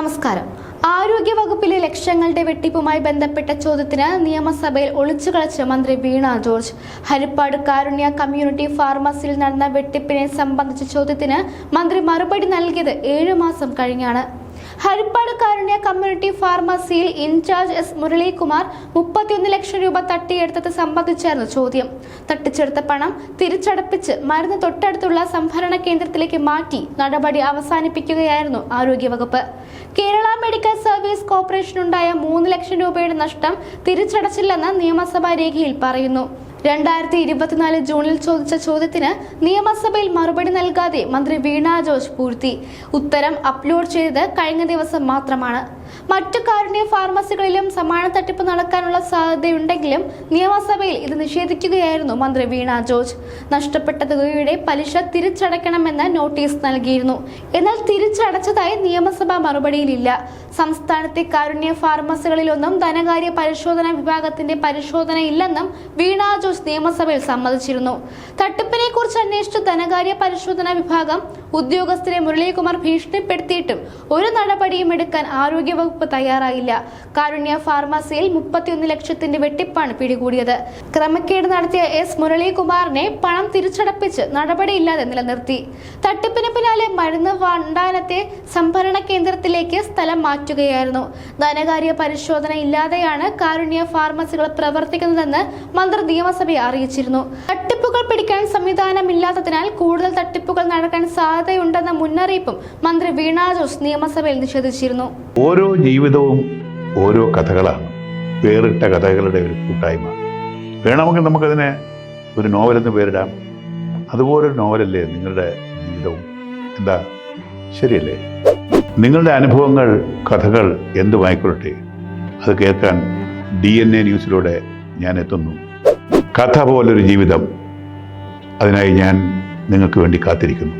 നമസ്കാരം. ആരോഗ്യ വകുപ്പിലെ ലക്ഷ്യങ്ങളുടെ വെട്ടിപ്പുമായി ബന്ധപ്പെട്ട ചോദ്യത്തിന് നിയമസഭയിൽ ഒളിച്ചുകളച്ച് മന്ത്രി വീണ ജോർജ്. ഹരിപ്പാട് കാരുണ്യ കമ്മ്യൂണിറ്റി ഫാർമസിയിൽ നടന്ന വെട്ടിപ്പിനെ സംബന്ധിച്ച ചോദ്യത്തിന് മന്ത്രി മറുപടി നൽകിയത് ഏഴു മാസം കഴിഞ്ഞാണ്. ഹരിപ്പാട് കാരുണ്യ കമ്മ്യൂണിറ്റി ഫാർമസിയിൽ ഇൻചാർജ് എസ് മുരളീകുമാർ മുപ്പത്തിയൊന്ന് ലക്ഷം രൂപ തട്ടിയെടുത്തത് സംബന്ധിച്ചായിരുന്നു ചോദ്യം. തട്ടിച്ചെടുത്ത പണം തിരിച്ചടപ്പിച്ച് മരുന്ന് തൊട്ടടുത്തുള്ള സംഭരണ കേന്ദ്രത്തിലേക്ക് മാറ്റി നടപടി അവസാനിപ്പിക്കുകയായിരുന്നു ആരോഗ്യവകുപ്പ്. കേരള മെഡിക്കൽ സർവീസ് കോർപ്പറേഷനുണ്ടായ മൂന്ന് ലക്ഷം രൂപയുടെ നഷ്ടം തിരിച്ചടച്ചില്ലെന്ന് നിയമസഭാ രേഖയിൽ പറയുന്നു. രണ്ടായിരത്തി ഇരുപത്തിനാല് ജൂണിൽ ചോദിച്ച ചോദ്യത്തിന് നിയമസഭയിൽ മറുപടി നൽകാതെ മന്ത്രി വീണ ജോർജ് പൂഴ്ത്തി. ഉത്തരം അപ്ലോഡ് ചെയ്തത് കഴിഞ്ഞ ദിവസം മാത്രമാണ്. മറ്റു കാരുണ്യ ഫാർമസികളിലും സമാന തട്ടിപ്പ് നടക്കാനുള്ള സാധ്യതയുണ്ടെങ്കിലും നിയമസഭയിൽ ഇത് നിഷേധിക്കുകയായിരുന്നു മന്ത്രി വീണ ജോർജ്. നഷ്ടപ്പെട്ട തുകയുടെ പലിശ തിരിച്ചടയ്ക്കണമെന്ന് നോട്ടീസ് നൽകിയിരുന്നു. എന്നാൽ തിരിച്ചടച്ചതായി നിയമസഭ മറുപടിയിലില്ല. സംസ്ഥാനത്തെ കാരുണ്യ ഫാർമസികളിലൊന്നും ധനകാര്യ പരിശോധന വിഭാഗത്തിന്റെ പരിശോധനയില്ലെന്നും വീണ ജോസ് നിയമസഭയിൽ സമ്മതിച്ചിരുന്നു. തട്ടിപ്പിനെ കുറിച്ച് അന്വേഷിച്ച ധനകാര്യ പരിശോധന വിഭാഗം ഉദ്യോഗസ്ഥരെ മുരളീകുമാർ ഭീഷണിപ്പെടുത്തിയിട്ടും ഒരു നടപടിയും എടുക്കാൻ ആരോഗ്യവകുപ്പ് തയ്യാറായില്ല. കാരുണ്യ ഫാർമസിയിൽ മുപ്പത്തിയൊന്ന് ലക്ഷത്തിന്റെ വെട്ടിപ്പാണ് പിടികൂടിയത്. ക്രമക്കേട് നടത്തിയ എസ് മുരളീകുമാറിനെ പണം തിരിച്ചടപ്പിച്ച് നടപടിയില്ലാതെ നിലനിർത്തി. തട്ടിപ്പിന് പിന്നാലെ മരുന്ന് വണ്ടാനത്തെ സംഭരണ കേന്ദ്രത്തിലേക്ക് സ്ഥലം മാറ്റുകയായിരുന്നു. ധനകാര്യ പരിശോധന ഇല്ലാതെയാണ് കാരുണ്യ ഫാർമസികൾ പ്രവർത്തിക്കുന്നതെന്ന് മന്ത്രി നിയമസഭയെ അറിയിച്ചിരുന്നു. തട്ടിപ്പുകൾ പിടിക്കാൻ സംവിധാനമില്ലാത്തതിനാൽ കൂടുതൽ തട്ടിപ്പുകൾ നടക്കാൻ സാധ്യതയുണ്ടെന്ന മുന്നറിയിപ്പും മന്ത്രി വീണ ജോസ് നിയമസഭയിൽ നിഷേധിച്ചിരുന്നു. ഓരോ ജീവിതവും ഓരോ കഥകളാണ്. വേറിട്ട കഥകളുടെ ഒരു കൂട്ടായ്മ. വേണമെങ്കിൽ നമുക്കതിനെ ഒരു നോവലെന്ന് പേരിടാം. അതുപോലൊരു നോവലല്ലേ നിങ്ങളുടെ ജീവിതവും? എന്താ? ശരിയല്ലേ? നിങ്ങളുടെ അനുഭവങ്ങൾ കഥകൾ എന്തുമായിക്കൊള്ളട്ടെ? അത് കേൾക്കാൻ ഡി എൻ എ ന്യൂസിലൂടെ ഞാൻ എത്തുന്നു. കഥ പോലൊരു ജീവിതം. അതിനായി ഞാൻ നിങ്ങൾക്ക് വേണ്ടി കാത്തിരിക്കുന്നു.